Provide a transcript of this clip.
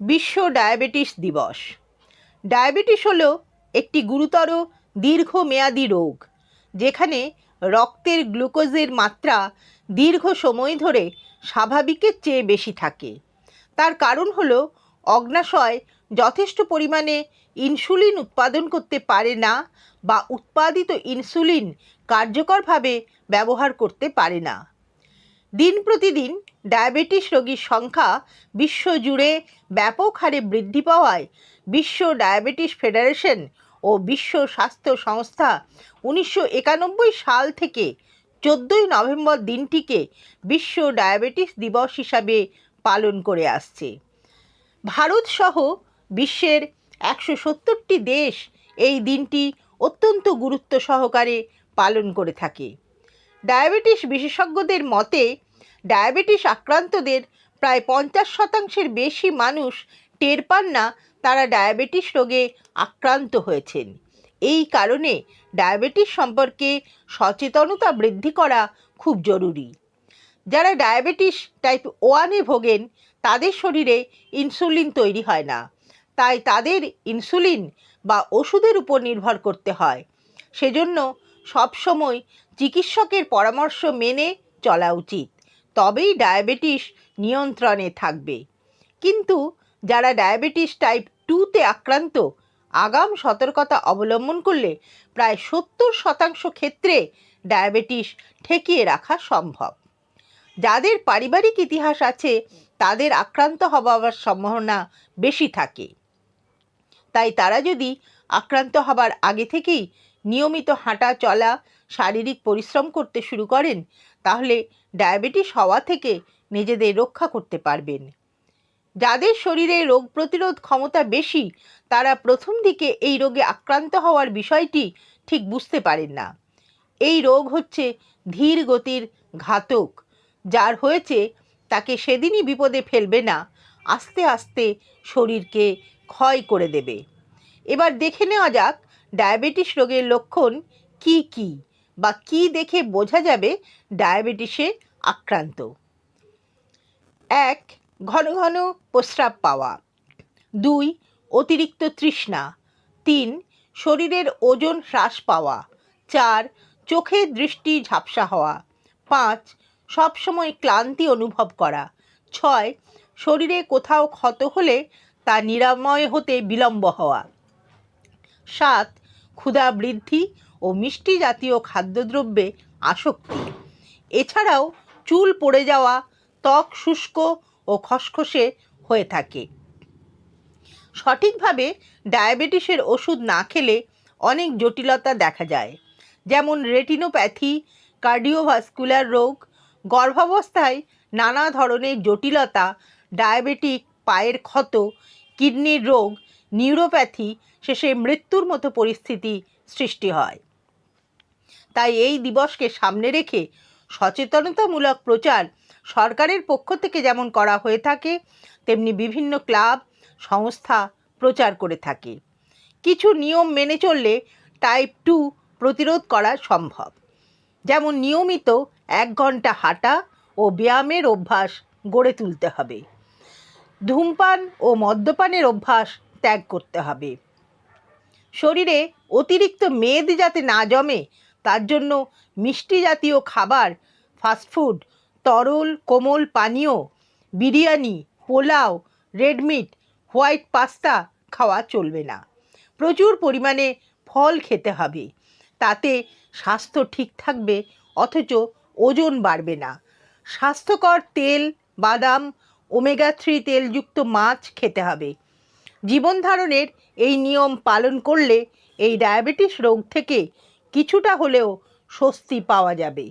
বিশ্ব ডায়াবেটিস দিবস। ডায়াবেটিস হলো একটি গুরুতর দীর্ঘমেয়াদী রোগ, যেখানে রক্তের গ্লুকোজের মাত্রা দীর্ঘ সময় ধরে স্বাভাবিকের চেয়ে বেশি থাকে। তার কারণ হলো অগ্নাশয় যথেষ্ট পরিমাণে ইনসুলিন উৎপাদন করতে পারে না বা উৎপাদিত ইনসুলিন কার্যকরভাবে ব্যবহার করতে পারে না। দিন প্রতিদিন ডায়াবেটিস রোগীর সংখ্যা বিশ্বজুড়ে ব্যাপক হারে বৃদ্ধি পাওয়ায় বিশ্ব ডায়াবেটিস ফেডারেশন ও বিশ্ব স্বাস্থ্য সংস্থা উনিশশো একানব্বই সাল থেকে চোদ্দোই নভেম্বর দিনটিকে বিশ্ব ডায়াবেটিস দিবস হিসাবে পালন করে আসছে। ভারতসহ বিশ্বের একশো সত্তরটি দেশ এই দিনটি অত্যন্ত গুরুত্ব সহকারে পালন করে থাকে। ডায়াবেটিস বিশেষজ্ঞদের মতে ডায়াবেটিস আক্রান্তদের প্রায় পঞ্চাশ শতাংশের বেশি মানুষ টের পান না তারা ডায়াবেটিস রোগে আক্রান্ত হয়েছেন। এই কারণে ডায়াবেটিস সম্পর্কে সচেতনতা বৃদ্ধি করা খুব জরুরি। যারা ডায়াবেটিস টাইপ ওয়ানে ভোগেন, তাদের শরীরে ইনসুলিন তৈরি হয় না। তাই তাদের ইনসুলিন বা ওষুধের উপর নির্ভর করতে হয়। সেজন্য সবসময় চিকিৎসকের পরামর্শ মেনে চলা উচিত। তবেই ডায়াবেটিস নিয়ন্ত্রণে থাকবে। কিন্তু যারা ডায়াবেটিস টাইপ টুতে আক্রান্ত, আগাম সতর্কতা অবলম্বন করলে প্রায় সত্তর শতাংশ ক্ষেত্রে ডায়াবেটিস ঠেকিয়ে রাখা সম্ভব। যাদের পারিবারিক ইতিহাস আছে, তাদের আক্রান্ত হবার সম্ভাবনা বেশি থাকে। তাই তারা যদি আক্রান্ত হবার আগে থেকেই নিয়মিত হাঁটা চলা, শারীরিক পরিশ্রম করতে শুরু করেন তাহলে ডায়াবেটিস হওয়া থেকে নিজেদের রক্ষা করতে পারবেন। যাদের শরীরে রোগ প্রতিরোধ ক্ষমতা বেশি, তারা প্রথম দিকে এই রোগে আক্রান্ত হওয়ার বিষয়টি ঠিক বুঝতে পারেন না। এই রোগ হচ্ছে ধীর গতির ঘাতক, যার হয়েছে তাকে সেদিনই বিপদে ফেলবে না, আস্তে আস্তে শরীরকে ক্ষয় করে দেবে। এবার দেখে নেওয়া যাক ডায়াবেটিস রোগের লক্ষণ কি কি। বা কি দেখে বোঝা যাবে ডায়াবেটিসে আক্রান্ত? এক, ঘন ঘন প্রস্রাব পাওয়া। দুই, অতিরিক্ত তৃষ্ণা। তিন, শরীরের ওজন হ্রাস পাওয়া। চার, চোখে দৃষ্টি ঝাপসা হওয়া। পাঁচ, সবসময় ক্লান্তি অনুভব করা। ছয়, শরীরে কোথাও ক্ষত হলে তা নিরাময় হতে বিলম্ব হওয়া। সাত, ক্ষুধা বৃদ্ধি ও মিষ্টি জাতীয় খাদ্যদ্রব্যে আসক্তি। এছাড়াও চুল পড়ে যাওয়া, ত্বক শুষ্ক ও খসখসে হয়ে থাকে। সঠিকভাবে ডায়াবেটিসের ওষুধ না খেলে অনেক জটিলতা দেখা যায়, যেমন রেটিনোপ্যাথি, কার্ডিওভাস্কুলার রোগ, গর্ভাবস্থায় নানা ধরনের জটিলতা, ডায়াবেটিক পায়ের ক্ষত, কিডনির রোগ, নিউরোপ্যাথি, শেষে মৃত্যুর মতো পরিস্থিতি সৃষ্টি হয়। তাই এই দিবসকে সামনে রেখে সচেতনতামূলক প্রচার সরকারের পক্ষ থেকে যেমন করা হয়ে থাকে, তেমনি বিভিন্ন ক্লাব, সংস্থা প্রচার করে থাকে। কিছু নিয়ম মেনে চললে টাইপ টু প্রতিরোধ করা সম্ভব। যেমন নিয়মিত এক ঘণ্টা হাঁটা ও ব্যায়ামের অভ্যাস গড়ে তুলতে হবে। ধূমপান ও মদ্যপানের অভ্যাস ত্যাগ করতে হবে। শরীরে অতিরিক্ত মেদ যাতে না জমে তার জন্য মিষ্টি জাতীয় খাবার ফাস্টফুড তরল, কোমল পানীয়, biryani, pulao red meat white pasta খাওয়া চলবে না। প্রচুর পরিমাণে ফল খেতে হবে। তাতে স্বাস্থ্য ঠিক থাকবে, অথচ ওজন বাড়বে না। স্বাস্থ্যকর তেল, বাদাম ওমেগা থ্রি তেলযুক্ত মাছ খেতে হবে। জীবন ধারণের এই নিয়ম পালন করলে এই ডায়াবেটিস রোগ থেকে কিছুটা হলেও স্বস্তি পাওয়া যাবে।